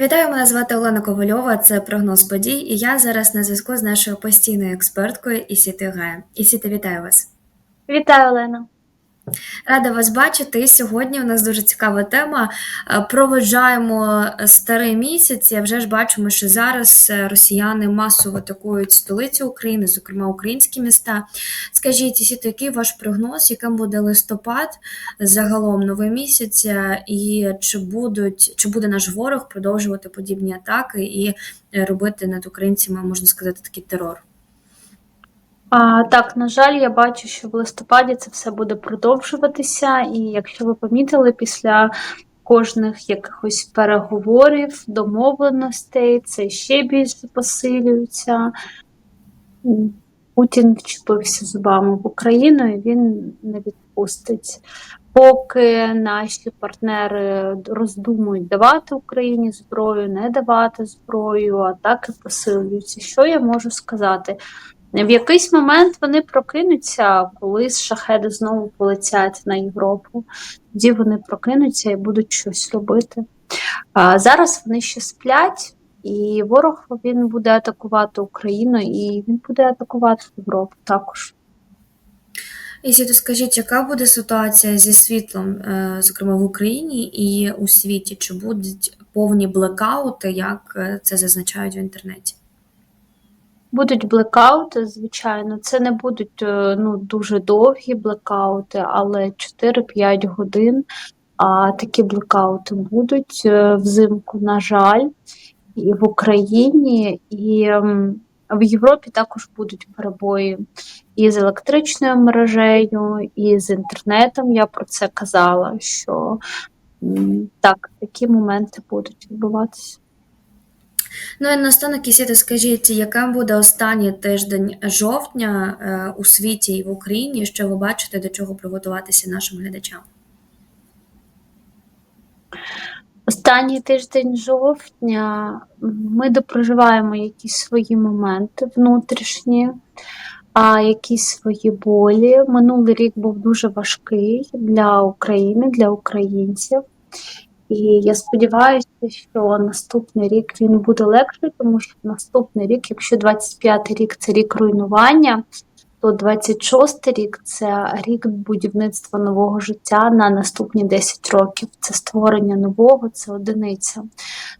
Вітаю, мене звати Олена Ковальова. Це прогноз подій. І я зараз на зв'язку з нашою постійною експерткою Ісіти Гая. Ісіти, вітаю вас. Вітаю, Олена. Рада вас бачити. Сьогодні у нас дуже цікава тема. Е, Проведжаємо старий місяць. і вже ж бачимо, що зараз е, росіяни масово атакують столицю України, зокрема українські міста. Скажіть, Ісіто, який ваш прогноз, яким буде листопад, загалом новий місяць, е, і чи будуть чи буде наш ворог продовжувати подібні атаки і е, робити над українцями, можна сказати, такий терор? А, так, на жаль, я бачу, що в листопаді це все буде продовжуватися, і якщо ви помітили, після кожних якихось переговорів, домовленостей, це ще більше посилюється. Путін вчепився зубами в Україну і він не відпустить. Поки наші партнери роздумують давати Україні зброю, не давати зброю, атаки посилюються. Що я можу сказати? В якийсь момент вони прокинуться, коли шахеди знову полетять на Європу. Тоді вони прокинуться і будуть щось робити. А зараз вони ще сплять, і ворог він буде атакувати Україну, і він буде атакувати Європу також. І Ісіто, скажіть, яка буде ситуація зі світлом, е, зокрема в Україні і у світі? Чи будуть повні блекаути, як е, це зазначають в інтернеті? Будуть блекаути, звичайно, це не будуть е, ну, дуже довгі блекаути, але 4-5 годин. А такі блекаути будуть е, взимку, на жаль, і в Україні, і в Європі також будуть перебої і з електричною мережею, і з інтернетом. Я про це казала, що так, такі моменти будуть відбуватися. Ну і наостанок, Ісіто, скажіть, яким буде останній тиждень жовтня е, у світі і в Україні? Що ви бачите, до чого приготуватися нашим глядачам? Останній тиждень жовтня ми допроживаємо якісь свої моменти внутрішні, а якісь свої болі. Минулий рік був дуже важкий для України, для українців. І я сподіваюся, що наступний рік він буде легший, тому що наступний рік, якщо 25-й рік це рік руйнування, то 26-й рік це рік будівництва нового життя на наступні 10 років. Це створення нового, це одиниця.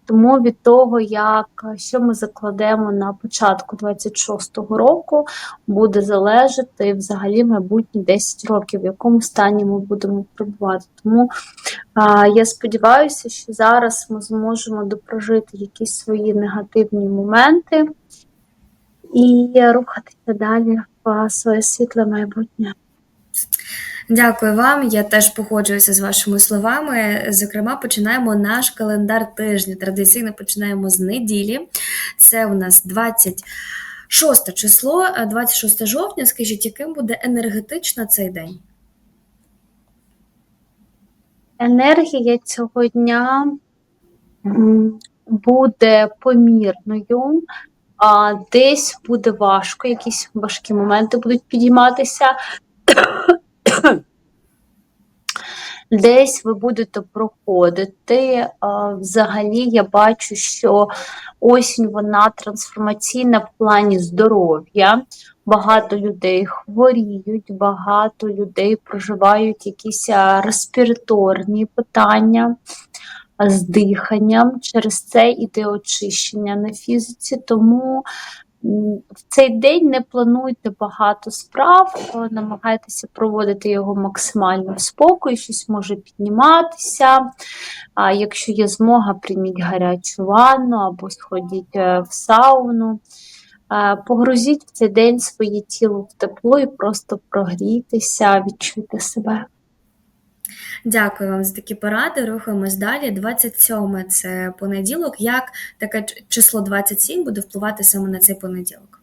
Тому від того, як що ми закладемо на початку 26-го року, буде залежати взагалі майбутні 10 років, в якому стані ми будемо перебувати. Тому а, я сподіваюся, що зараз ми зможемо допрожити якісь свої негативні моменти і рухатися далі в своє світле майбутнє. Дякую вам. Я теж погоджуюся з вашими словами. Зокрема, починаємо наш календар тижня. Традиційно починаємо з неділі. Це у нас 26 число, 26 жовтня. Скажіть, яким буде енергетично цей день? Енергія цього дня буде помірною, а десь буде важко, якісь важкі моменти будуть підійматися. Десь ви будете проходити. Взагалі, я бачу, що осінь вона трансформаційна в плані здоров'я. Багато людей хворіють, багато людей проживають якісь респіраторні питання з диханням. Через це іде очищення на фізиці. Тому в цей день не плануйте багато справ, е, намагайтеся проводити його максимально в спокій, щось може підніматися. А якщо є змога, прийміть гарячу ванну або сходіть е, в сауну. Е, Погрузіть в цей день своє тіло в тепло і просто прогрійтеся, відчуйте себе. Дякую вам за такі поради. Рухаємось далі. 27 це понеділок. Як таке число 27 буде впливати саме на цей понеділок?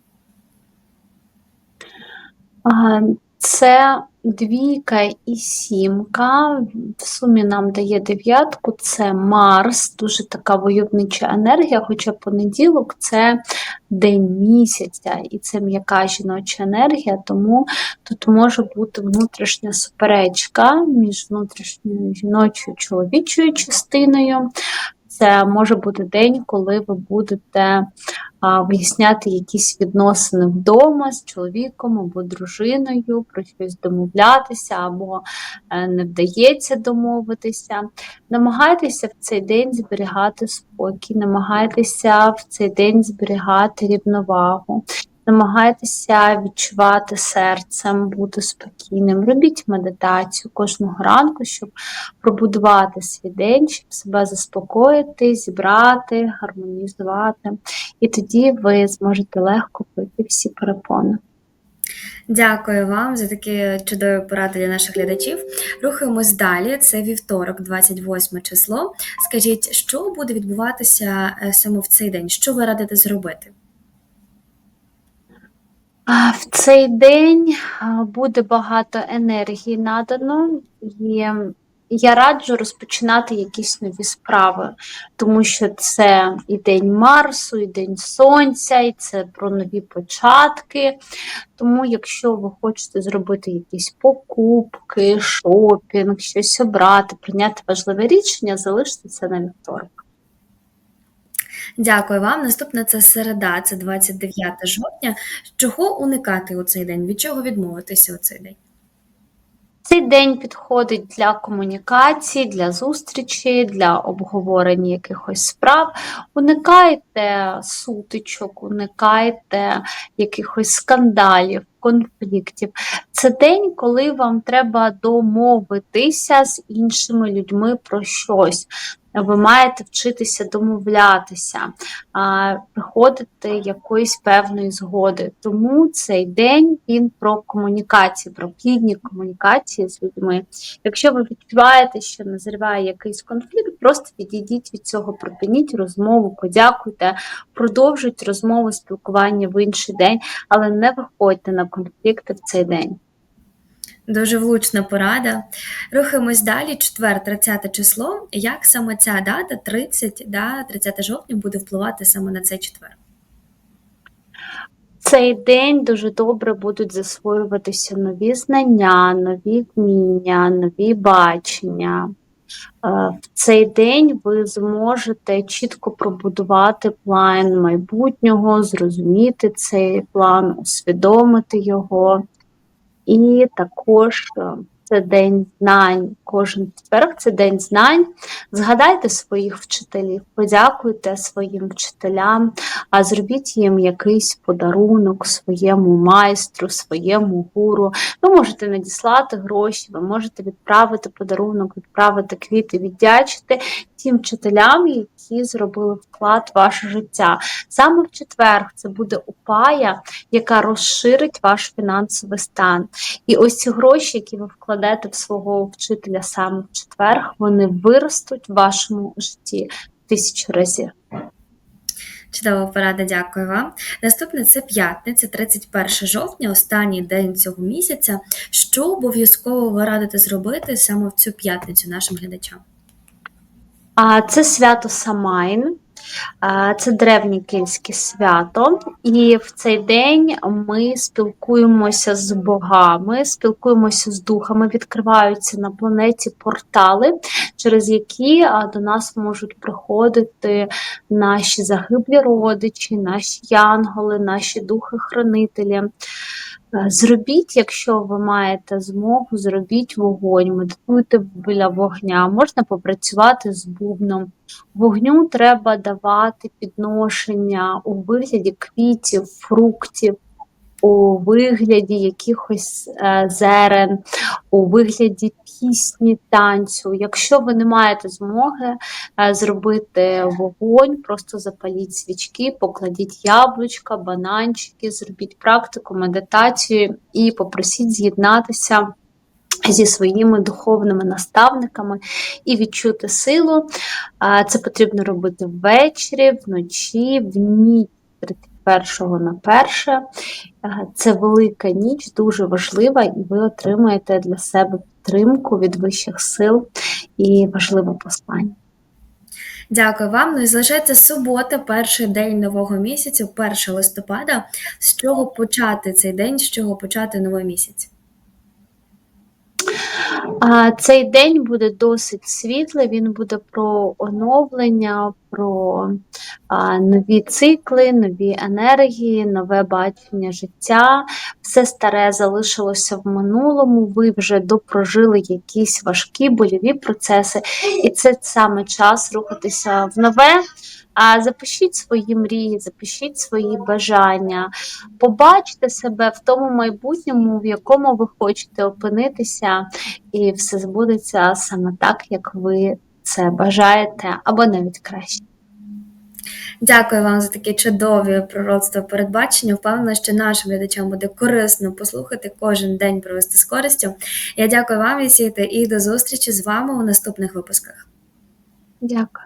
Це двійка і сімка. В сумі нам дає дев'ятку. Це Марс, дуже така войовнича енергія, хоча понеділок це день місяця, і це м'яка жіноча енергія, тому тут може бути внутрішня суперечка між внутрішньою жіночою і чоловічою частиною. Це може бути день, коли ви будете а, виясняти якісь відносини вдома з чоловіком або дружиною, про щось домовлятися, або е, не вдається домовитися. Намагайтеся в цей день зберігати спокій, намагайтеся в цей день зберігати рівновагу. Намагайтеся відчувати серцем, бути спокійним. Робіть медитацію кожного ранку, щоб пробудувати свій день, щоб себе заспокоїти, зібрати, гармонізувати. І тоді ви зможете легко пройти всі перепони. Дякую вам за такі чудові поради для наших глядачів. Рухаємось далі. Це вівторок, 28 число. Скажіть, що буде відбуватися е, саме в цей день? Що ви радите зробити? В цей день буде багато енергії надано, і я раджу розпочинати якісь нові справи, тому що це і день Марсу, і день Сонця, і це про нові початки. Тому, якщо ви хочете зробити якісь покупки, шопінг, щось обрати, прийняти важливе рішення, залиште це на вівторок. Дякую вам. Наступна це середа, це 29 жовтня. Чого уникати у цей день? Від чого відмовитися у цей день? Цей день підходить для комунікації, для зустрічі, для обговорення якихось справ. Уникайте сутичок, уникайте якихось скандалів, конфліктів. Це день, коли вам треба домовитися з іншими людьми про щось. Ви маєте вчитися домовлятися, приходити якоїсь певної згоди. Тому цей день він про комунікацію, про плідні комунікації з людьми. Якщо ви відчуваєте, що назріває якийсь конфлікт, просто відійдіть від цього, припиніть розмову, подякуйте, продовжуйте розмову, спілкування в інший день, але не виходьте на конфлікти в цей день. Дуже влучна порада. Рухаємось далі. Четвер, 30 число. Як саме ця дата, 30, да, 30 жовтня, буде впливати саме на цей четвер? Цей день дуже добре будуть засвоюватися нові знання, нові вміння, нові бачення. Е, в цей день ви зможете чітко пробудувати план майбутнього, зрозуміти цей план, усвідомити його. І також е, це день знань. Кожен четверг це день знань. Згадайте своїх вчителів, подякуйте своїм вчителям, а зробіть їм якийсь подарунок своєму майстру, своєму гуру. Ви можете надіслати гроші, ви можете відправити подарунок, відправити квіти, віддячити тим вчителям, які зробили вклад в ваше життя. Саме в четвер це буде упая, яка розширить ваш фінансовий стан. І ось ці гроші, які ви вкладете в свого вчителя саме в четвер, вони виростуть в вашому житті тисячу разів. Чудова порада, дякую вам. Наступне це п'ятниця, 31 жовтня, останній день цього місяця. Що обов'язково ви радите зробити саме в цю п'ятницю нашим глядачам? А це свято Самайн. Це древнє кельтське свято, і в цей день ми спілкуємося з богами, спілкуємося з духами, відкриваються на планеті портали, через які до нас можуть приходити наші загиблі родичі, наші янголи, наші духи-хранителі. Е, зробіть, якщо ви маєте змогу, зробіть вогонь, медитуйте біля вогня, можна попрацювати з бубном. Вогню треба давати підношення у вигляді квітів, фруктів, у вигляді якихось е, зерен, у вигляді пісні, танцю. Якщо ви не маєте змоги е, зробити вогонь, просто запаліть свічки, покладіть яблучка, бананчики, зробіть практику, медитацію і попросіть з'єднатися. Зі своїми духовними наставниками і відчути силу. Е, це потрібно робити ввечері, вночі, в ніч першого на перше. Е, це велика ніч, дуже важлива, і ви отримаєте для себе підтримку від вищих сил і важливе послання. Дякую вам. Ну і залишається субота, перший день нового місяця, 1 листопада. З чого почати цей день, з чого почати новий місяць? А цей день буде досить світлий, він буде про оновлення, про а, нові цикли, нові енергії, нове бачення життя. Все старе залишилося в минулому. Ви вже допрожили якісь важкі больові процеси, і це саме час рухатися в нове. А запишіть свої мрії, запишіть свої бажання, побачте себе в тому майбутньому, в якому ви хочете опинитися, і все збудеться саме так, як ви це бажаєте, або навіть краще. Дякую вам за такі чудові пророцтва передбачення. Впевнена, що нашим глядачам буде корисно послухати кожен день провести з користю. Я дякую вам, Вісіте, і до зустрічі з вами у наступних випусках. Дякую.